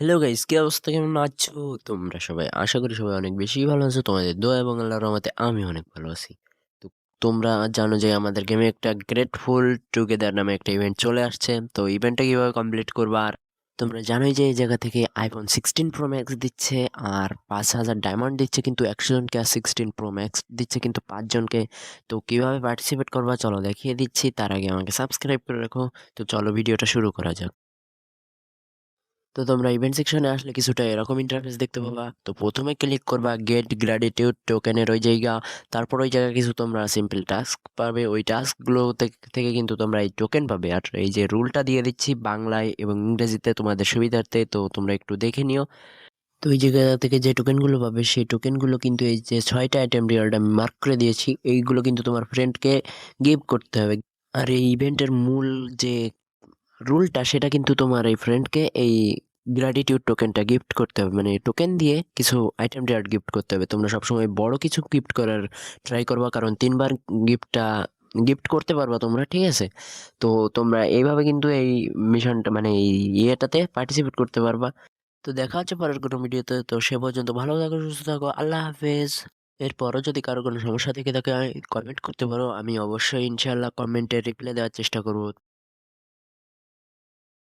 Hello guys কি অবস্থা? কেমন আছো? তোমরা সবাই আশা করি সবাই অনেক বেশি ভালো আছো। তোমাদের দোয়া এবং আল্লাহর রহমতে আমি অনেক ভালো আছি। তো তোমরা জানো যে আমাদের গেমে একটা গ্রেটফুল টুগেদার নামে একটা ইভেন্ট চলে আসছে। তো ইভেন্টটা কীভাবে কমপ্লিট করবা? আর তোমরা জানোই যে এই জায়গা থেকে আইফোন সিক্সটিন প্রো ম্যাক্স দিচ্ছে আর পাঁচ হাজার ডায়মন্ড দিচ্ছে কিন্তু একশো জনকে আর সিক্সটিন প্রো ম্যাক্স দিচ্ছে কিন্তু পাঁচজনকে তো কীভাবে পার্টিসিপেট করবা? চলো দেখিয়ে দিচ্ছি। তার আগে আমাকে সাবস্ক্রাইব করে রাখো। তো চলো ভিডিওটা শুরু করা যাক। তো তোমরা ইভেন্ট সেকশনে আসলে কিছুটা এরকম ইন্টারফেস দেখতে পাবা। তো প্রথমে ক্লিক করবা গেট গ্র্যাটিটিউড টোকেনের ওই জায়গা। তারপর ওই জায়গায় কিছু তোমরা সিম্পল টাস্ক পাবে। ওই টাস্কগুলো থেকে কিন্তু তোমরা এই টোকেন পাবে। আর এই যে রুলটা দিয়ে দিচ্ছি বাংলায় এবং ইংরেজিতে তোমাদের সুবিধার্থে তো তোমরা একটু দেখে নিও। তো এই জায়গা থেকে যে টোকেনগুলো পাবে সেই টোকেনগুলো কিন্তু এই যে ছয়টা আইটেম রিয়ালটা আমি মার্ক করে দিয়েছি। এইগুলো কিন্তু তোমার ফ্রেন্ডকে গিভ করতে হবে। আর এই ইভেন্টের মূল যে রুলটা সেটা কিন্তু তোমার এই ফ্রেন্ডকে এই গ্র্যাটিটিউড টোকেনটা গিফট করতে হবে। মানে টোকেন দিয়ে কিছু আইটেম ডেয়ার গিফট করতে হবে। তোমরা সবসময় বড় কিছু গিফট করার ট্রাই করবা, কারণ তিনবার গিফটটা গিফট করতে পারবা তোমরা, ঠিক আছে? তো তোমরা এইভাবে কিন্তু এই মিশনটা মানে এই ইয়েটাতে পার্টিসিপেট করতে পারবা। তো দেখা হচ্ছে পরের কোনো ভিডিওতে। তো সে পর্যন্ত ভালো থাকো, সুস্থ থাকো, আল্লাহ হাফেজ। এরপরও যদি কারও কোনো সমস্যা থেকে থাকে কমেন্ট করতে পারো। আমি অবশ্যই ইনশাল্লাহ কমেন্টে রিপ্লাই দেওয়ার চেষ্টা করব।